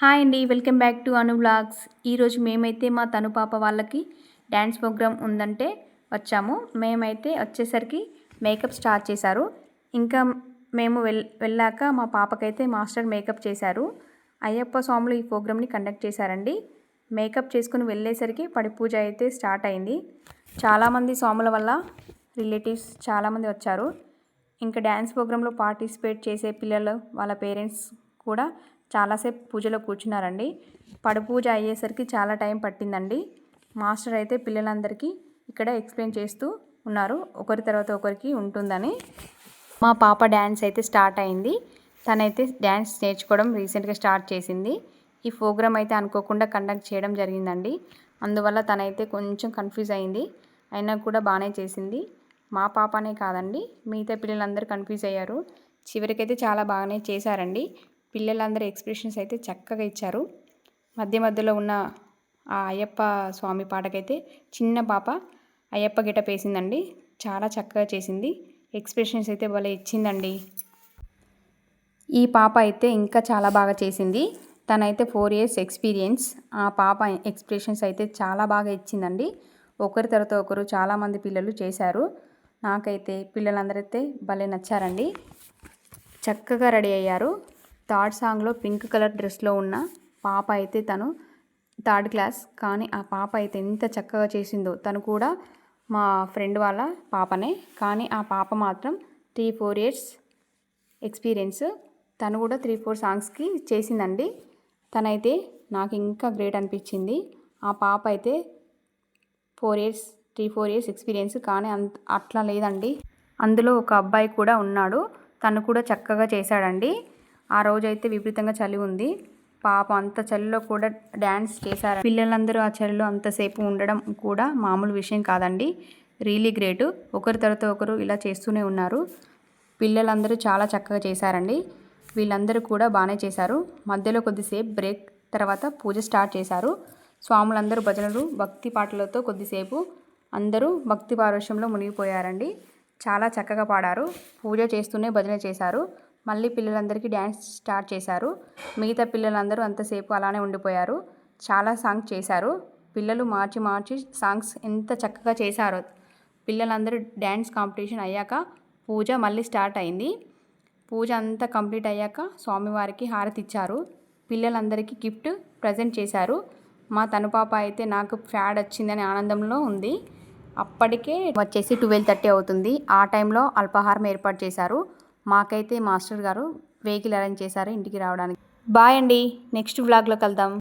Hi అండి welcome back to Anu blogs. ఈరోజు మేమైతే మా తను పాప వాళ్ళకి డ్యాన్స్ ప్రోగ్రామ్ ఉందంటే వచ్చాము. మేమైతే వచ్చేసరికి మేకప్ స్టార్ట్ చేశారు. ఇంకా మేము వెల్ వెళ్ళాక మా పాపకైతే మాస్టర్ మేకప్ చేశారు. అయ్యప్ప స్వాములు ఈ ప్రోగ్రామ్ని కండక్ట్ చేశారండి. మేకప్ చేసుకుని వెళ్ళేసరికి పడి పూజ అయితే స్టార్ట్ అయింది. చాలామంది స్వాముల వల్ల రిలేటివ్స్ చాలామంది వచ్చారు. ఇంకా డ్యాన్స్ ప్రోగ్రాంలో పార్టిసిపేట్ చేసే పిల్లలు వాళ్ళ పేరెంట్స్ కూడా చాలాసేపు పూజలో కూర్చున్నారండి. పడి పూజ అయ్యేసరికి చాలా టైం పట్టిందండి. మాస్టర్ అయితే పిల్లలందరికీ ఇక్కడ ఎక్స్ప్లెయిన్ చేస్తూ ఉన్నారు. ఒకరి తర్వాత ఒకరికి ఉంటుందని. మా పాప డ్యాన్స్ అయితే స్టార్ట్ అయింది. తనైతే డ్యాన్స్ నేర్చుకోవడం రీసెంట్గా స్టార్ట్ చేసింది. ఈ ప్రోగ్రామ్ అయితే అనుకోకుండా కండక్ట్ చేయడం జరిగిందండి. అందువల్ల తనైతే కొంచెం కన్ఫ్యూజ్ అయింది. అయినా కూడా బాగానే చేసింది. మా పాపనే కాదండి మిగతా పిల్లలందరూ కన్ఫ్యూజ్ అయ్యారు. చివరికైతే చాలా బాగానే చేశారండి. పిల్లలందరూ ఎక్స్ప్రెషన్స్ అయితే చక్కగా ఇచ్చారు. మధ్య మధ్యలో ఉన్న ఆ అయ్యప్ప స్వామి పాటకైతే చిన్న పాప అయ్యప్ప గిట వేసిందండి చాలా చక్కగా చేసింది. ఎక్స్ప్రెషన్స్ అయితే భలే ఇచ్చిందండి. ఈ పాప అయితే ఇంకా చాలా బాగా చేసింది. తనైతే ఫోర్ ఇయర్స్ ఎక్స్పీరియన్స్. ఆ పాప ఎక్స్ప్రెషన్స్ అయితే చాలా బాగా ఇచ్చిందండి. ఒకరి తర్వాత ఒకరు చాలామంది పిల్లలు చేశారు. నాకైతే పిల్లలందరైతే భలే నచ్చారండి. చక్కగా రెడీ అయ్యారు. థర్డ్ సాంగ్లో పింక్ కలర్ డ్రెస్లో ఉన్న పాప అయితే తను థర్డ్ క్లాస్. కానీ ఆ పాప అయితే ఎంత చక్కగా చేసిందో. తను కూడా మా ఫ్రెండ్ వాళ్ళ పాపనే. కానీ ఆ పాప మాత్రం త్రీ ఫోర్ ఇయర్స్ ఎక్స్పీరియన్స్. తను కూడా త్రీ ఫోర్ సాంగ్స్కి చేసిందండి. తనైతే నాకు ఇంకా గ్రేట్ అనిపించింది. ఆ పాప అయితే four years three four years experience. కానీ అంత అట్లా లేదండి. అందులో ఒక అబ్బాయి కూడా ఉన్నాడు. తను కూడా చక్కగా చేశాడండి. ఆ రోజైతే విపరీతంగా చలి ఉంది. పాప అంత చలిలో కూడా డ్యాన్స్ చేశారు పిల్లలందరూ ఆ చలిలో అంతసేపు ఉండడం కూడా మామూలు విషయం కాదండి. Really great. ఒకరి తర్వాత ఒకరు ఇలా చేస్తూనే ఉన్నారు. పిల్లలందరూ చాలా చక్కగా చేశారండి. వీళ్ళందరూ కూడా బాగానే చేశారు. మధ్యలో కొద్దిసేపు బ్రేక్ తర్వాత పూజ స్టార్ట్ చేశారు. స్వాములందరూ భజనలు భక్తి పాటలతో కొద్దిసేపు అందరూ భక్తి పారవేశంలో మునిగిపోయారండి. చాలా చక్కగా పాడారు. పూజ చేస్తూనే భజన చేశారు. మళ్ళీ పిల్లలందరికీ డ్యాన్స్ స్టార్ట్ చేశారు. మిగతా పిల్లలందరూ అంతసేపు అలానే ఉండిపోయారు. చాలా సాంగ్స్ చేశారు. పిల్లలు మార్చి మార్చి సాంగ్స్ ఎంత చక్కగా చేశారో. పిల్లలందరూ డ్యాన్స్ కాంపిటీషన్ అయ్యాక పూజ మళ్ళీ స్టార్ట్ అయింది. పూజ అంతా కంప్లీట్ అయ్యాక స్వామివారికి హారతి ఇచ్చారు. పిల్లలందరికీ గిఫ్ట్ ప్రజెంట్ చేశారు. మా తనుపాప అయితే నాకు ఫ్యాడ్ వచ్చిందని ఆనందంలో ఉంది. అప్పటికే వచ్చేసి ట్వెల్వ్ థర్టీ అవుతుంది. ఆ టైంలో అల్పాహారం ఏర్పాటు చేశారు. మాకైతే మాస్టర్ గారు వెహికల్ అరేంజ్ చేశారు ఇంటికి రావడానికి. బాయ్ అండి. నెక్స్ట్ వ్లాగ్లో కలుద్దాం.